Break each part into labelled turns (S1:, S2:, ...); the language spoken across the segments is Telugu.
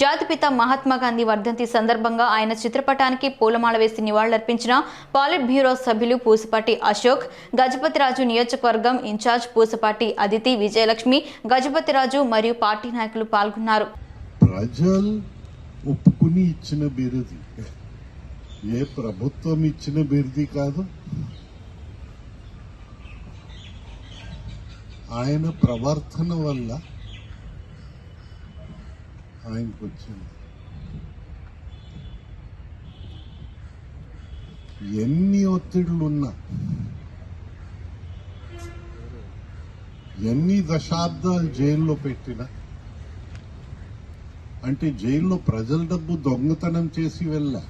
S1: జాతిపిత మహాత్మా గాంధీ వర్ధంతి సందర్భంగా ఆయన చిత్రపటానికి పూలమాల వేసి నివాళులర్పించిన పాలిట్ బ్యూరో సభ్యులు పూసపాటి అశోక్ గజపతిరాజు నియోజకవర్గం ఇన్ఛార్జ్ పూసపాటి అదితి విజయలక్ష్మి గజపతిరాజు మరియు పార్టీ నాయకులు పాల్గొన్నారు.
S2: ప్రజలు ఒప్పుకుని ఇచ్చిన బిరుది. ఏ ప్రభుత్వం ఇచ్చిన బిరుది కాదు. ఆయన ప్రవర్తన వల్ల ఆయనకు వచ్చింది. ఎన్ని ఒత్తిడులున్నా ఎన్ని దశాబ్దాలు జైల్లో పెట్టినా అంటే జైల్లో ప్రజల డబ్బు దొంగతనం చేసి వెళ్ళా.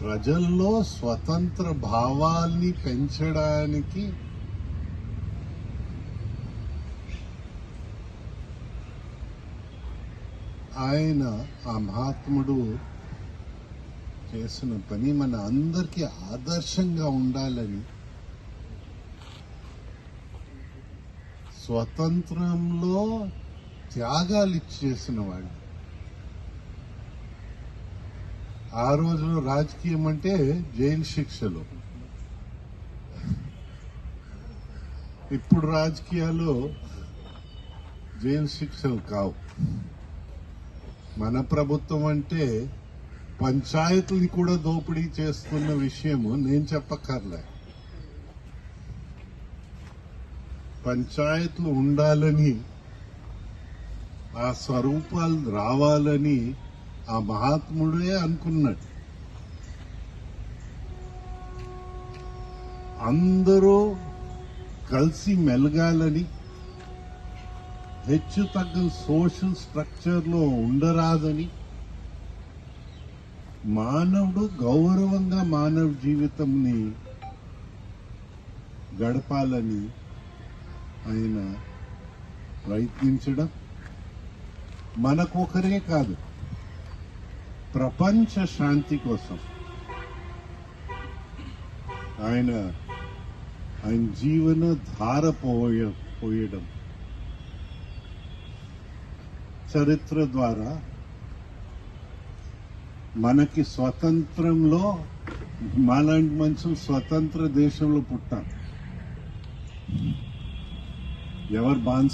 S2: ప్రజల్లో స్వతంత్ర భావాల్ని పెంచడానికి ఆయన ఆ మహాత్ముడు చేసిన పని మన అందరికీ ఆదర్శంగా ఉండాలని స్వతంత్రంలో త్యాగాలు ఇచ్చేసిన వాళ్ళు ఆ రోజులో రాజకీయం అంటే జైలు శిక్షలు. ఇప్పుడు రాజకీయాలు జైలు శిక్షలు కావు. మన ప్రభుత్వం అంటే పంచాయతీని కూడా దోపిడీ చేస్తున్న విషయము నేను చెప్పక్కర్లే. పంచాయతీలు ఉండాలని ఆ స్వరూపాలు రావాలని ఆ మహాత్ముడే అనుకున్నాడు. అందరూ కలిసి మెలగాలని హెచ్చు తగ్గ సోషల్ స్ట్రక్చర్లో ఉండరాదని మానవుడు గౌరవంగా మానవ జీవితంని గడపాలని ఆయన ప్రయత్నించడం మనకొకరే కాదు ప్రపంచ శాంతి కోసం. ఆయన ఆయన జీవన ధార పోయ పోయడం. చరిత్ర ద్వారా మనకి స్వతంత్రంలో మాలాంటి మనుషులు స్వతంత్ర దేశంలో పుట్టారు. ఎవరు బాన్స్